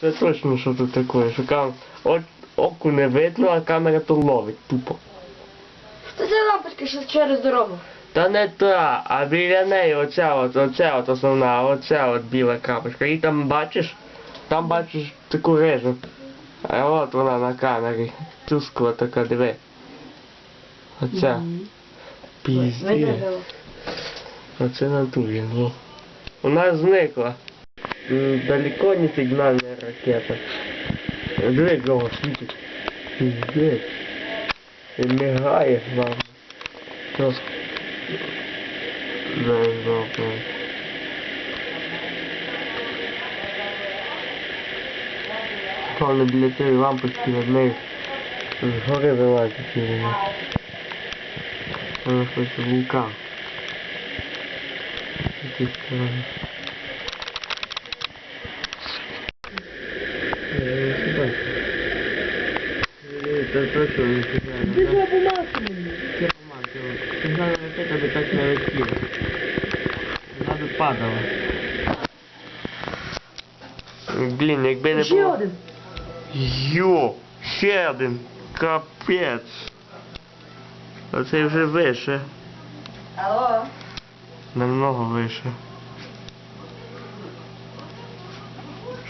Це точно що тут таке, що кам... О... оку не видно, а камера то ловить тупо. Це лампочка, що через дорогу. Та не та, а біля неї оця от, оця от основна, оця от біла крапочка. І там бачиш, там бачиш таку рижу. А от вона на камері. Тускла така, диви. Оця. Пізді. Оце натурі, ну. Вона зникла. М, Далеко не сигнальна ракета. Диви, кого світить. Піздець. І мигає вам. Що? Дай добре. Головне біля цієї лампочки над нею згори вилазить і вона. Вона хоче вулкан. Який сторони. Це точно не сигнальна. бумагу мені. Я помазала. Сигнальна ракета би так не летіла. Вона би падала. Блін, якби не Ще було... один. Йо, ще один. Капець. Оцей вже вище. Алло. Намного вище.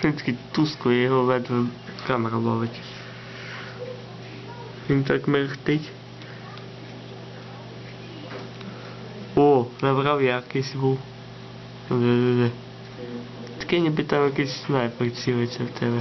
Він такий тускло, його ледве камера ловить. Він так мерехтить. О, набрав якийсь був. Таке ніби там якийсь снайпер цілиться в тебе.